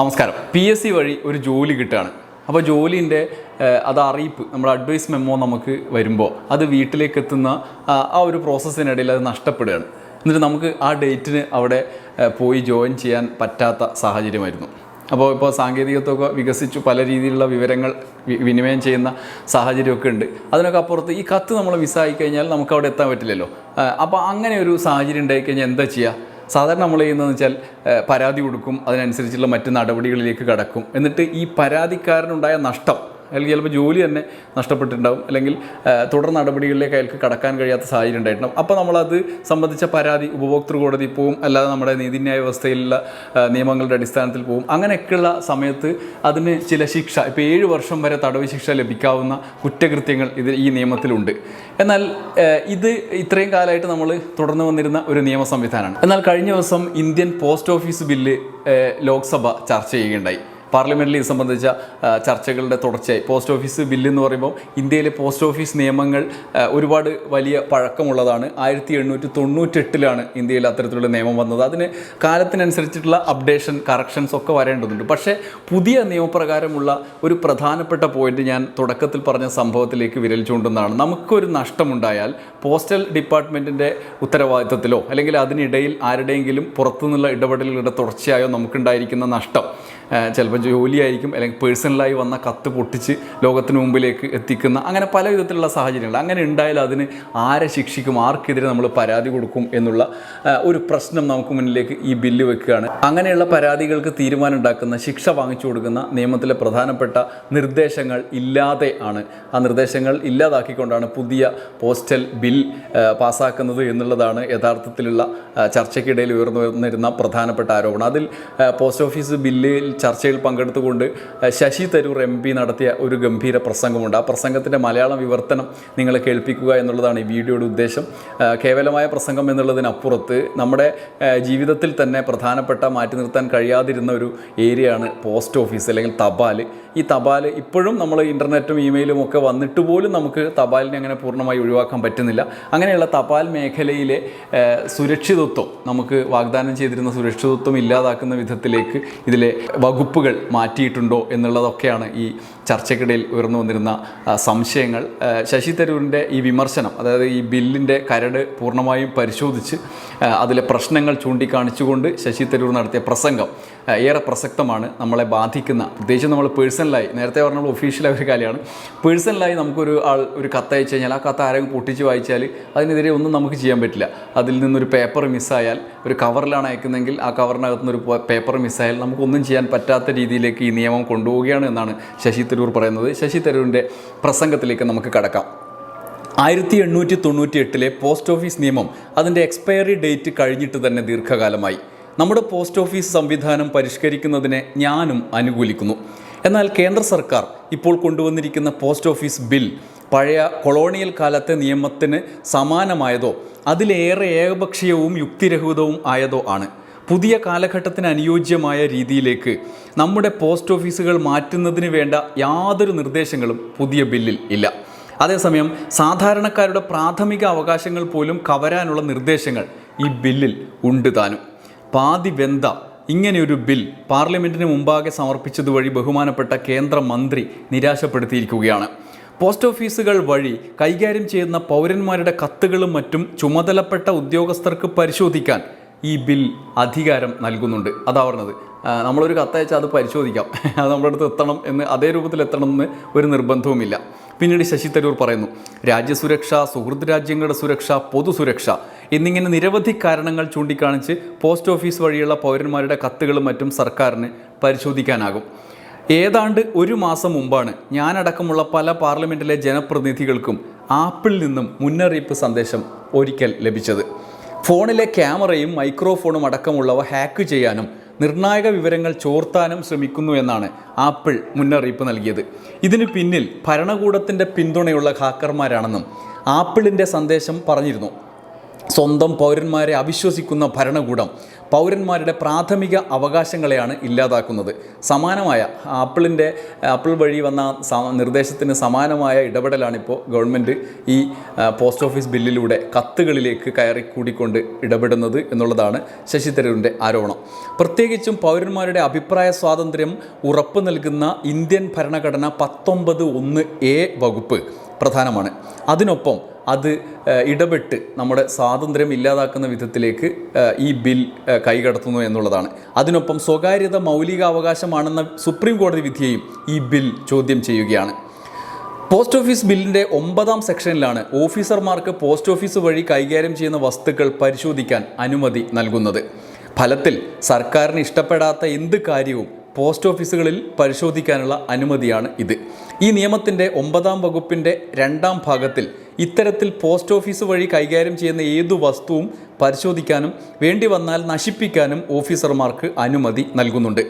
നമസ്കാരം. P S C വഴി ഒരു ജോലി കിട്ടുകയാണ്. അപ്പോൾ ജോലിന്റെ അത് അറിയിപ്പ് നമ്മുടെ അഡ്വൈസ് മെമ്മോ നമുക്ക് വരുമ്പോൾ അത് വീട്ടിലേക്ക് എത്തുന്ന ആ ഒരു പ്രോസസ്സിനിടയിൽ അത് നഷ്ടപ്പെടുകയാണ്. എന്നിട്ട് നമുക്ക് ആ ഡേറ്റിന് അവിടെ പോയി ജോയിൻ ചെയ്യാൻ പറ്റാത്ത സാഹചര്യമായിരുന്നു. അപ്പോൾ ഇപ്പോൾ സാങ്കേതികത്വമൊക്കെ വികസിച്ചു പല രീതിയിലുള്ള വിവരങ്ങൾ വിനിമയം ചെയ്യുന്ന സാഹചര്യമൊക്കെ ഉണ്ട്. അതിനൊക്കെ അപ്പുറത്ത് ഈ കത്ത് നമ്മൾ മിസ്സായി കഴിഞ്ഞാൽ നമുക്ക് അവിടെ എത്താൻ പറ്റില്ലല്ലോ. അപ്പോൾ അങ്ങനെ ഒരു സാഹചര്യം ഉണ്ടായിക്കഴിഞ്ഞാൽ എന്താ ചെയ്യുക സാധാരണ നമ്മൾ ചെയ്യുന്നതെന്ന് വെച്ചാൽ പരാതി കൊടുക്കും അതിനനുസരിച്ചുള്ള മറ്റ് നടപടികളിലേക്ക് കടക്കും. എന്നിട്ട് ഈ പരാതിക്കാരനുണ്ടായ നഷ്ടം അല്ലെങ്കിൽ ചിലപ്പോൾ ജോലി തന്നെ നഷ്ടപ്പെട്ടിട്ടുണ്ടാവും. അല്ലെങ്കിൽ തുടർ നടപടികളിലേക്ക് അയാൾക്ക് കടക്കാൻ കഴിയാത്ത സാഹചര്യം ഉണ്ടായിട്ടുണ്ടാവും. അപ്പോൾ നമ്മളത് സംബന്ധിച്ച പരാതി ഉപഭോക്തൃ കോടതി പോവും. അല്ലാതെ നമ്മുടെ നീതിന്യായ വ്യവസ്ഥയിലുള്ള നിയമങ്ങളുടെ അടിസ്ഥാനത്തിൽ പോവും. അങ്ങനെയൊക്കെയുള്ള സമയത്ത് അതിന് ചില ശിക്ഷ ഇപ്പോൾ ഏഴ് വർഷം വരെ തടവ് ശിക്ഷ ലഭിക്കാവുന്ന കുറ്റകൃത്യങ്ങൾ ഇത് ഈ നിയമത്തിലുണ്ട്. എന്നാൽ ഇത് ഇത്രയും കാലമായിട്ട് നമ്മൾ തുടർന്ന് വന്നിരുന്ന ഒരു നിയമ സംവിധാനമാണ്. എന്നാൽ കഴിഞ്ഞ ദിവസം Indian post office bill Lok Sabha ചർച്ച ചെയ്യുകയുണ്ടായി. പാർലമെന്റിൽ ഇത് സംബന്ധിച്ച ചർച്ചകളുടെ തുടർച്ചയായി. പോസ്റ്റ് ഓഫീസ് ബില്ല് എന്ന് പറയുമ്പോൾ ഇന്ത്യയിലെ പോസ്റ്റ് ഓഫീസ് നിയമങ്ങൾ ഒരുപാട് വലിയ പഴക്കമുള്ളതാണ്. ആയിരത്തി എണ്ണൂറ്റി തൊണ്ണൂറ്റെട്ടിലാണ് ഇന്ത്യയിൽ അത്തരത്തിലുള്ള നിയമം വന്നത്. അതിന് കാലത്തിനനുസരിച്ചിട്ടുള്ള അപ്ഡേഷൻ കറക്ഷൻസ് ഒക്കെ വരേണ്ടതുണ്ട്. പക്ഷേ പുതിയ നിയമപ്രകാരമുള്ള ഒരു പ്രധാനപ്പെട്ട പോയിന്റ് ഞാൻ തുടക്കത്തിൽ പറഞ്ഞ സംഭവത്തിലേക്ക് വിരൽ ചൂണ്ടുന്നതാണ്. നമുക്കൊരു നഷ്ടമുണ്ടായാൽ പോസ്റ്റൽ ഡിപ്പാർട്ട്മെന്റിന്റെ ഉത്തരവാദിത്തത്തിലോ അല്ലെങ്കിൽ അതിനിടയിൽ ആരുടെയെങ്കിലും പുറത്തുനിന്നുള്ള ഇടപെടലുകളുടെ തുടർച്ചയായോ നമുക്കുണ്ടായിരിക്കുന്ന നഷ്ടം ചിലപ്പോൾ ജോലിയായിരിക്കും അല്ലെങ്കിൽ പേഴ്സണലായി വന്ന കത്ത് പൊട്ടിച്ച് ലോകത്തിന് മുമ്പിലേക്ക് എത്തിക്കുന്ന അങ്ങനെ പല വിധത്തിലുള്ള സാഹചര്യങ്ങൾ. അങ്ങനെ ഉണ്ടായാൽ അതിന് ആരെ ശിക്ഷിക്കും ആർക്കെതിരെ നമ്മൾ പരാതി കൊടുക്കും എന്നുള്ള ഒരു പ്രശ്നം നമുക്ക് മുന്നിലേക്ക് ഈ ബില്ല് വെക്കുകയാണ്. അങ്ങനെയുള്ള പരാതികൾക്ക് തീരുമാനം ഉണ്ടാക്കുന്ന ശിക്ഷ വാങ്ങിച്ചു കൊടുക്കുന്ന നിയമത്തിലെ പ്രധാനപ്പെട്ട നിർദ്ദേശങ്ങൾ ഇല്ലാതെ ആണ്. ആ നിർദ്ദേശങ്ങൾ ഇല്ലാതാക്കിക്കൊണ്ടാണ് പുതിയ പോസ്റ്റൽ ബിൽ പാസ്സാക്കുന്നത് എന്നുള്ളതാണ് യഥാർത്ഥത്തിലുള്ള ചർച്ചയ്ക്കിടയിൽ ഉയർന്നു വന്നിരുന്ന പ്രധാനപ്പെട്ട ആരോപണം. അതിൽ പോസ്റ്റ് ഓഫീസ് ബില്ലിൽ ചർച്ചയിൽ പങ്കെടുത്തുകൊണ്ട് ശശി തരൂർ എം പി നടത്തിയ ഒരു ഗംഭീര പ്രസംഗമുണ്ട്. ആ പ്രസംഗത്തിന്റെ മലയാളം വിവർത്തനം നിങ്ങളെ കേൾപ്പിക്കുക എന്നുള്ളതാണ് ഈ വീഡിയോയുടെ ഉദ്ദേശം. കേവലമായ പ്രസംഗം എന്നുള്ളതിനപ്പുറത്ത് നമ്മുടെ ജീവിതത്തിൽ തന്നെ പ്രധാനപ്പെട്ട മാറ്റി നിർത്താൻ കഴിയാതിരുന്ന ഒരു ഏരിയയാണ് പോസ്റ്റ് ഓഫീസ് അല്ലെങ്കിൽ തപാൽ. ഈ തപാൽ ഇപ്പോഴും നമ്മൾ ഇന്റർനെറ്റും ഇമെയിലും ഒക്കെ വന്നിട്ട് പോലും നമുക്ക് തപാലിനെ അങ്ങനെ പൂർണമായി ഒഴിവാക്കാൻ പറ്റുന്നില്ല. അങ്ങനെയുള്ള തപാൽ മേഖലയിലെ സുരക്ഷിതത്വം നമുക്ക് വാഗ്ദാനം ചെയ്തിരുന്ന സുരക്ഷിതത്വം ഇല്ലാതാക്കുന്ന വിധത്തിലേക്ക് ഇതിലെ വകുപ്പുകൾ മാറ്റിയിട്ടുണ്ടോ എന്നുള്ളതൊക്കെയാണ് ഈ ചർച്ചയ്ക്കിടയിൽ ഉയർന്നു വന്നിരുന്ന സംശയങ്ങൾ. ശശി തരൂരിന്റെ ഈ വിമർശനം അതായത് ഈ ബില്ലിന്റെ കരട് പൂർണമായും പരിശോധിച്ച് അതിലെ പ്രശ്നങ്ങൾ ചൂണ്ടിക്കാണിച്ചുകൊണ്ട് ശശി തരൂർ നടത്തിയ പ്രസംഗം ഏറെ പ്രസക്തമാണ് നമ്മളെ ബാധിക്കുന്ന പ്രത്യേകിച്ച് നമ്മൾ പേഴ്സണലായി നേരത്തെ പറഞ്ഞ ഒഫീഷ്യലായ ഒരു കാര്യമാണ്. പേഴ്സണലായി നമുക്കൊരു ആൾ ഒരു കത്ത് അയച്ചു കഴിഞ്ഞാൽ ആ കത്ത് ആരെങ്കിലും പൊട്ടിച്ച് വായിച്ചാൽ അതിനെതിരെ ഒന്നും നമുക്ക് ചെയ്യാൻ പറ്റില്ല. അതിൽ നിന്നൊരു പേപ്പർ മിസ്സായാൽ ഒരു കവറിലാണ് അയക്കുന്നതെങ്കിൽ ആ കവറിനകത്തുനിന്ന് ഒരു പേപ്പർ മിസ്സായാൽ നമുക്കൊന്നും ചെയ്യാൻ പറ്റാത്ത രീതിയിലേക്ക് ഈ നിയമം കൊണ്ടുപോവുകയാണ് എന്നാണ് ശശി തരൂർ പറയുന്നത്. ശശി തരൂരിന്റെ പ്രസംഗത്തിലേക്ക് നമുക്ക് കടക്കാം. ആയിരത്തി എണ്ണൂറ്റി തൊണ്ണൂറ്റി എട്ടിലെ പോസ്റ്റ് ഓഫീസ് നിയമം അതിന്റെ എക്സ്പയറി ഡേറ്റ് കഴിഞ്ഞിട്ട് തന്നെ ദീർഘകാലമായി. നമ്മുടെ പോസ്റ്റ് ഓഫീസ് സംവിധാനം പരിഷ്കരിക്കുന്നതിനെ ഞാനും അനുകൂലിക്കുന്നു. എന്നാൽ കേന്ദ്ര സർക്കാർ ഇപ്പോൾ കൊണ്ടുവന്നിരിക്കുന്ന പോസ്റ്റ് ഓഫീസ് ബിൽ പഴയ കൊളോണിയൽ കാലത്തെ നിയമത്തിന് സമാനമായതോ അതിലേറെ ഏകപക്ഷീയവും യുക്തിരഹിതവും ആയതോ ആണ്. പുതിയ കാലഘട്ടത്തിന് അനുയോജ്യമായ രീതിയിലേക്ക് നമ്മുടെ പോസ്റ്റ് ഓഫീസുകൾ മാറ്റുന്നതിന് വേണ്ട യാതൊരു നിർദ്ദേശങ്ങളും പുതിയ ബില്ലിൽ ഇല്ല. അതേസമയം സാധാരണക്കാരുടെ പ്രാഥമിക അവകാശങ്ങൾ പോലും കവരാനുള്ള നിർദ്ദേശങ്ങൾ ഈ ബില്ലിൽ ഉണ്ട് താനും. പാതി വെന്ത ഇങ്ങനെയൊരു ബിൽ പാർലമെന്റിന് മുമ്പാകെ സമർപ്പിച്ചതുവഴി ബഹുമാനപ്പെട്ട കേന്ദ്രമന്ത്രി നിരാശപ്പെടുത്തിയിരിക്കുകയാണ്. പോസ്റ്റ് ഓഫീസുകൾ വഴി കൈകാര്യം ചെയ്യുന്ന പൗരന്മാരുടെ കത്തുകളും മറ്റും ചുമതലപ്പെട്ട ഉദ്യോഗസ്ഥർക്ക് പരിശോധിക്കാൻ ഈ ബിൽ അധികാരം നൽകുന്നുണ്ട്. അതാ പറഞ്ഞത്. നമ്മളൊരു കത്തയച്ചാൽ അത് പരിശോധിക്കാം. അത് നമ്മുടെ അടുത്ത് എത്തണം എന്ന് അതേ രൂപത്തിൽ എത്തണം എന്ന് ഒരു നിർബന്ധവുമില്ല. പിന്നീട് ശശി തരൂർ പറയുന്നു രാജ്യസുരക്ഷ സുഹൃത്ത് രാജ്യങ്ങളുടെ സുരക്ഷ പൊതുസുരക്ഷ എന്നിങ്ങനെ നിരവധി കാരണങ്ങൾ ചൂണ്ടിക്കാണിച്ച് പോസ്റ്റ് ഓഫീസ് വഴിയുള്ള പൗരന്മാരുടെ കത്തുകളും മറ്റും സർക്കാരിന് പരിശോധിക്കാനാകും. ഏതാണ്ട് ഒരു മാസം മുമ്പാണ് ഞാനടക്കമുള്ള പല പാർലമെന്റിലെ ജനപ്രതിനിധികൾക്കും ആപ്പിൾ നിന്നും മുന്നറിയിപ്പ് സന്ദേശം ഒരിക്കൽ ലഭിച്ചത്. ഫോണിലെ ക്യാമറയും മൈക്രോഫോണും അടക്കമുള്ളവ ഹാക്ക് ചെയ്യാനും നിർണായക വിവരങ്ങൾ ചോർത്താനും ശ്രമിക്കുന്നു എന്നാണ് ആപ്പിൾ മുന്നറിയിപ്പ് നൽകിയത്. ഇതിന് പിന്നിൽ ഭരണകൂടത്തിന്റെ പിന്തുണയുള്ള ഹാക്കർമാരാണെന്നും ആപ്പിളിന്റെ സന്ദേശം പറഞ്ഞിരുന്നു. സ്വന്തം പൗരന്മാരെ അവിശ്വസിക്കുന്ന ഭരണകൂടം പൗരന്മാരുടെ പ്രാഥമിക അവകാശങ്ങളെയാണ് ഇല്ലാതാക്കുന്നത്. സമാനമായ ആപ്പിളിന്റെ ആപ്പിൾ വഴി വന്ന നിർദ്ദേശത്തിന് സമാനമായ ഇടപെടലാണിപ്പോൾ ഗവൺമെന്റ് ഈ പോസ്റ്റ് ഓഫീസ് ബില്ലിലൂടെ കത്തുകളിലേക്ക് കയറി കൂടിക്കൊണ്ട് ഇടപെടുന്നത് എന്നുള്ളതാണ് ശശി തരൂരിന്റെ ആരോപണം. പ്രത്യേകിച്ചും പൗരന്മാരുടെ അഭിപ്രായ സ്വാതന്ത്ര്യം ഉറപ്പു നൽകുന്ന ഇന്ത്യൻ ഭരണഘടന പത്തൊമ്പത് ഒന്ന് എ വകുപ്പ് പ്രധാനമാണ്. അതിനൊപ്പം അത് ഇടപെട്ട് നമ്മുടെ സ്വാതന്ത്ര്യം ഇല്ലാതാക്കുന്ന വിധത്തിലേക്ക് ഈ ബിൽ കൈകടത്തുന്നു എന്നുള്ളതാണ്. അതിനൊപ്പം സ്വകാര്യത മൗലികാവകാശമാണെന്ന സുപ്രീം കോടതി വിധിയെയും ഈ ബിൽ ചോദ്യം ചെയ്യുകയാണ്. പോസ്റ്റ് ഓഫീസ് ബില്ലിന്റെ ഒമ്പതാം സെക്ഷനിലാണ് ഓഫീസർമാർക്ക് പോസ്റ്റ് ഓഫീസ് വഴി കൈകാര്യം ചെയ്യുന്ന വസ്തുക്കൾ പരിശോധിക്കാൻ അനുമതി നൽകുന്നത്. ഫലത്തിൽ സർക്കാരിന് ഇഷ്ടപ്പെടാത്ത എന്ത് കാര്യവും പോസ്റ്റ് ഓഫീസുകളിൽ പരിശോധിക്കാനുള്ള അനുമതിയാണ് ഇത്. ഈ നിയമത്തിന്റെ ഒമ്പതാം വകുപ്പിന്റെ രണ്ടാം ഭാഗത്തിൽ ഇത്തരത്തിൽ പോസ്റ്റ് ഓഫീസ് വഴി കൈകാര്യം ചെയ്യുന്ന ഏതു വസ്തുവും പരിശോധിക്കാനും വേണ്ടി വന്നാൽ നശിപ്പിക്കാനും ഓഫീസർമാർക്ക് അനുമതി നൽകുന്നുണ്ട്.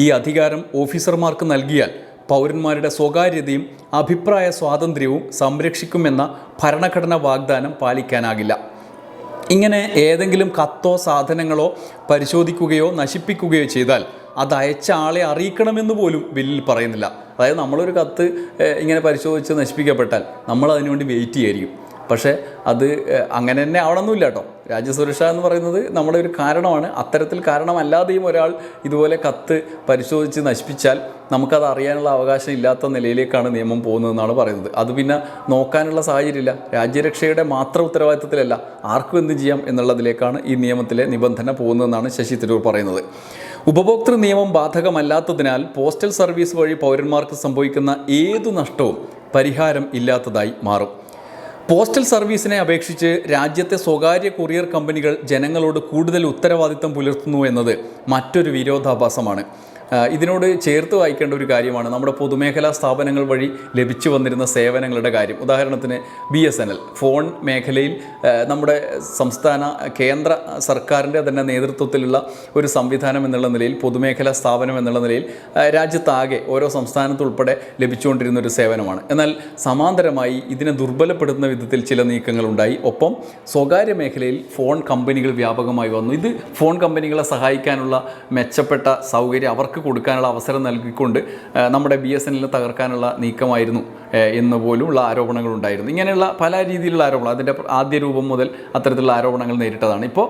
ഈ അധികാരം ഓഫീസർമാർക്ക് നൽകിയാൽ പൗരന്മാരുടെ സ്വകാര്യതയും അഭിപ്രായ സ്വാതന്ത്ര്യവും സംരക്ഷിക്കുമെന്ന ഭരണഘടനാ വാഗ്ദാനം പാലിക്കാനാകില്ല. ഇങ്ങനെ ഏതെങ്കിലും കത്തോ സാധനങ്ങളോ പരിശോധിക്കുകയോ നശിപ്പിക്കുകയോ ചെയ്താൽ അത് അയച്ച ആളെ അറിയിക്കണമെന്ന് പോലും ബില്ലിൽ പറയുന്നില്ല. അതായത് നമ്മളൊരു കത്ത് ഇങ്ങനെ പരിശോധിച്ച് നശിപ്പിക്കപ്പെട്ടാൽ നമ്മൾ അതിനുവേണ്ടി വെയിറ്റ് ചെയ്യായിരിക്കും. പക്ഷേ അത് അങ്ങനെ തന്നെ ആവണമെന്നില്ല കേട്ടോ. രാജ്യസുരക്ഷ എന്ന് പറയുന്നത് നമ്മുടെ ഒരു കാരണമാണ്. അത്തരത്തിൽ കാരണമല്ലാതെയും ഒരാൾ ഇതുപോലെ കത്ത് പരിശോധിച്ച് നശിപ്പിച്ചാൽ നമുക്കത് അറിയാനുള്ള അവകാശം ഇല്ലാത്ത നിലയിലേക്കാണ് നിയമം പോകുന്നതെന്നാണ് പറയുന്നത്. അത് പിന്നെ നോക്കാനുള്ള സാഹചര്യമില്ല. രാജ്യരക്ഷയുടെ മാത്രം ഉത്തരവാദിത്തത്തിലല്ല. ആർക്കും എന്ത് ചെയ്യാം എന്നുള്ളതിലേക്കാണ് ഈ നിയമത്തിലെ നിബന്ധന പോകുന്നതെന്നാണ് ശശി തരൂർ പറയുന്നത്. ഉപഭോക്തൃ നിയമം ബാധകമല്ലാത്തതിനാൽ പോസ്റ്റൽ സർവീസ് വഴി പൗരന്മാർക്ക് സംഭവിക്കുന്ന ഏതു നഷ്ടവും പരിഹാരം ഇല്ലാത്തതായി മാറും. പോസ്റ്റൽ സർവീസിനെ അപേക്ഷിച്ച് രാജ്യത്തെ സ്വകാര്യ കൊറിയർ കമ്പനികൾ ജനങ്ങളോട് കൂടുതൽ ഉത്തരവാദിത്തം പുലർത്തുന്നു എന്നത് മറ്റൊരു വിരോധാഭാസമാണ്. ഇതിനോട് ചേർത്ത് വായിക്കേണ്ട ഒരു കാര്യമാണ് നമ്മുടെ പൊതുമേഖലാ സ്ഥാപനങ്ങൾ വഴി ലഭിച്ചു വന്നിരുന്ന സേവനങ്ങളുടെ കാര്യം. ഉദാഹരണത്തിന് B S N L phone മേഖലയിൽ നമ്മുടെ സംസ്ഥാന കേന്ദ്ര സർക്കാരിന്റെ തന്നെ നേതൃത്വത്തിലുള്ള ഒരു സംവിധാനം എന്നുള്ള നിലയിൽ പൊതുമേഖലാ സ്ഥാപനം എന്നുള്ള നിലയിൽ രാജ്യത്താകെ ഓരോ സംസ്ഥാനത്തുൾപ്പെടെ ലഭിച്ചുകൊണ്ടിരുന്ന ഒരു സേവനമാണ്. എന്നാൽ സമാന്തരമായി ഇതിനെ ദുർബലപ്പെടുത്തുന്ന വിധത്തിൽ ചില നീക്കങ്ങളുണ്ടായി. ഒപ്പം സ്വകാര്യ മേഖലയിൽ ഫോൺ കമ്പനികൾ വ്യാപകമായി വന്നു. ഇത് ഫോൺ കമ്പനികളെ സഹായിക്കാനുള്ള മെച്ചപ്പെട്ട സൗകര്യം അവർക്ക് കൊടുക്കാനുള്ള അവസരം നൽകിക്കൊണ്ട് നമ്മുടെ ബി എസ് എൻ തകർക്കാനുള്ള നീക്കമായിരുന്നു എന്ന് പോലുമുള്ള ആരോപണങ്ങളുണ്ടായിരുന്നു. ഇങ്ങനെയുള്ള പല രീതിയിലുള്ള ആരോപണം അതിന്റെ ആദ്യ രൂപം മുതൽ അത്തരത്തിലുള്ള ആരോപണങ്ങൾ നേരിട്ടതാണ്. ഇപ്പോൾ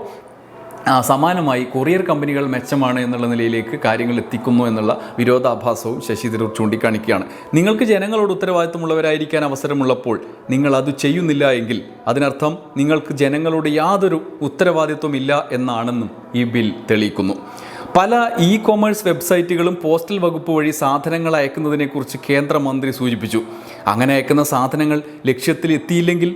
സമാനമായി കൊറിയർ കമ്പനികൾ മെച്ചമാണ് എന്നുള്ള നിലയിലേക്ക് കാര്യങ്ങൾ എത്തിക്കുന്നു എന്നുള്ള വിരോധാഭാസവും ശശി തരൂർ ചൂണ്ടിക്കാണിക്കുകയാണ്. നിങ്ങൾക്ക് ജനങ്ങളോട് ഉത്തരവാദിത്തമുള്ളവരായിരിക്കാൻ അവസരമുള്ളപ്പോൾ നിങ്ങൾ അത് ചെയ്യുന്നില്ല എങ്കിൽ അതിനർത്ഥം നിങ്ങൾക്ക് ജനങ്ങളോട് യാതൊരു ഉത്തരവാദിത്വമില്ല എന്നാണെന്നും ഈ ബിൽ തെളിയിക്കുന്നു. പല ഇ കൊമേഴ്സ് വെബ്സൈറ്റുകളും പോസ്റ്റൽ വകുപ്പ് വഴി സാധനങ്ങൾ അയക്കുന്നതിനെക്കുറിച്ച് കേന്ദ്രമന്ത്രി സൂചിപ്പിച്ചു. അങ്ങനെ അയക്കുന്ന സാധനങ്ങൾ ലക്ഷ്യത്തിൽ എത്തിയില്ലെങ്കിൽ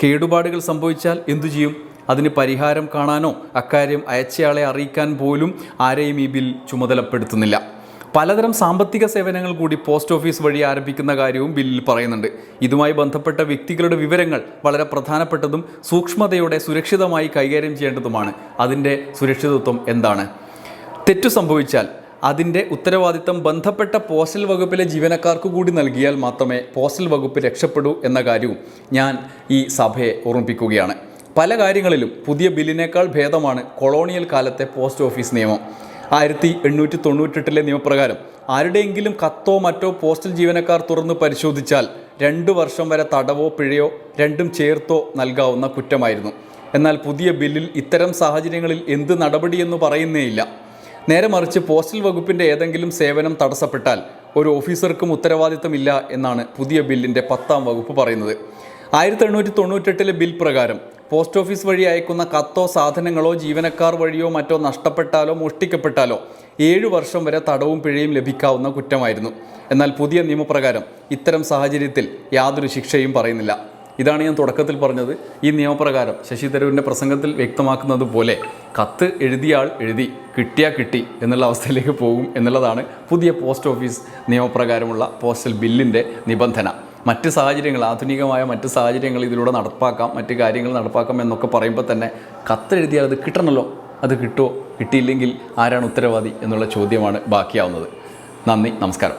കേടുപാടുകൾ സംഭവിച്ചാൽ എന്തു ചെയ്യും? അതിന് പരിഹാരം കാണാനോ അക്കാര്യം അയച്ചയാളെ അറിയിക്കാൻ പോലും ആരെയും ഈ ബിൽ ചുമതലപ്പെടുത്തുന്നില്ല. പലതരം സാമ്പത്തിക സേവനങ്ങൾ കൂടി പോസ്റ്റ് ഓഫീസ് വഴി ആരംഭിക്കുന്ന കാര്യവും ബില്ലിൽ പറയുന്നുണ്ട്. ഇതുമായി ബന്ധപ്പെട്ട വ്യക്തികളുടെ വിവരങ്ങൾ വളരെ പ്രധാനപ്പെട്ടതും സൂക്ഷ്മതയോടെ സുരക്ഷിതമായി കൈകാര്യം ചെയ്യേണ്ടതുമാണ്. അതിന്റെ സുരക്ഷിതത്വം എന്താണ്? തെറ്റു സംഭവിച്ചാൽ അതിന്റെ ഉത്തരവാദിത്തം ബന്ധപ്പെട്ട പോസ്റ്റൽ വകുപ്പിലെ ജീവനക്കാർക്ക് കൂടി നൽകിയാൽ മാത്രമേ പോസ്റ്റൽ വകുപ്പ് രക്ഷപ്പെടൂ എന്ന കാര്യവും ഞാൻ ഈ സഭയെ ഓർമ്മിപ്പിക്കുകയാണ്. പല കാര്യങ്ങളിലും പുതിയ ബില്ലിനേക്കാൾ ഭേദമാണ് കൊളോണിയൽ കാലത്തെ പോസ്റ്റ് ഓഫീസ് നിയമം. ആയിരത്തി എണ്ണൂറ്റി തൊണ്ണൂറ്റെട്ടിലെ നിയമപ്രകാരം ആരുടെയെങ്കിലും കത്തോ മറ്റോ പോസ്റ്റൽ ജീവനക്കാർ തുറന്ന് പരിശോധിച്ചാൽ രണ്ട് വർഷം വരെ തടവോ പിഴയോ രണ്ടും ചേർത്തോ നൽകാവുന്ന കുറ്റമായിരുന്നു. എന്നാൽ പുതിയ ബില്ലിൽ ഇത്തരം സാഹചര്യങ്ങളിൽ എന്ത് നടപടിയെന്ന് പറയുന്നേയില്ല. നേരെ മറിച്ച് പോസ്റ്റൽ വകുപ്പിന്റെ ഏതെങ്കിലും സേവനം തടസ്സപ്പെട്ടാൽ ഒരു ഓഫീസർക്കും ഉത്തരവാദിത്തമില്ല എന്നാണ് പുതിയ ബില്ലിന്റെ പത്താം വകുപ്പ് പറയുന്നത്. ആയിരത്തി എണ്ണൂറ്റി തൊണ്ണൂറ്റെട്ടിലെ ബിൽ പ്രകാരം പോസ്റ്റ് ഓഫീസ് വഴി അയക്കുന്ന കത്തോ സാധനങ്ങളോ ജീവനക്കാർ വഴിയോ മറ്റോ നഷ്ടപ്പെട്ടാലോ മോഷ്ടിക്കപ്പെട്ടാലോ ഏഴു വർഷം വരെ തടവും പിഴയും ലഭിക്കാവുന്ന കുറ്റമായിരുന്നു. എന്നാൽ പുതിയ നിയമപ്രകാരം ഇത്തരം സാഹചര്യത്തിൽ യാതൊരു ശിക്ഷയും പറയുന്നില്ല. ഇതാണ് ഞാൻ തുടക്കത്തിൽ പറഞ്ഞത്. ഈ നിയമപ്രകാരം ശശി തരൂരിന്റെ പ്രസംഗത്തിൽ വ്യക്തമാക്കുന്നത് പോലെ കത്ത് എഴുതിയ ആൾ എഴുതി കിട്ടിയാൽ കിട്ടി എന്നുള്ള അവസ്ഥയിലേക്ക് പോകും എന്നുള്ളതാണ് പുതിയ പോസ്റ്റ് ഓഫീസ് നിയമപ്രകാരമുള്ള പോസ്റ്റൽ ബില്ലിന്റെ നിബന്ധന. മറ്റ് സാഹചര്യങ്ങൾ ആധുനികമായ മറ്റ് സാഹചര്യങ്ങൾ ഇതിലൂടെ നടപ്പാക്കാം മറ്റ് കാര്യങ്ങൾ നടപ്പാക്കാം എന്നൊക്കെ പറയുമ്പോൾ തന്നെ കത്ത് എഴുതിയാൽ അത് കിട്ടണമല്ലോ അത് കിട്ടുമോ കിട്ടിയില്ലെങ്കിൽ ആരാണ് ഉത്തരവാദി എന്നുള്ള ചോദ്യമാണ് ബാക്കിയാവുന്നത്. നന്ദി നമസ്കാരം.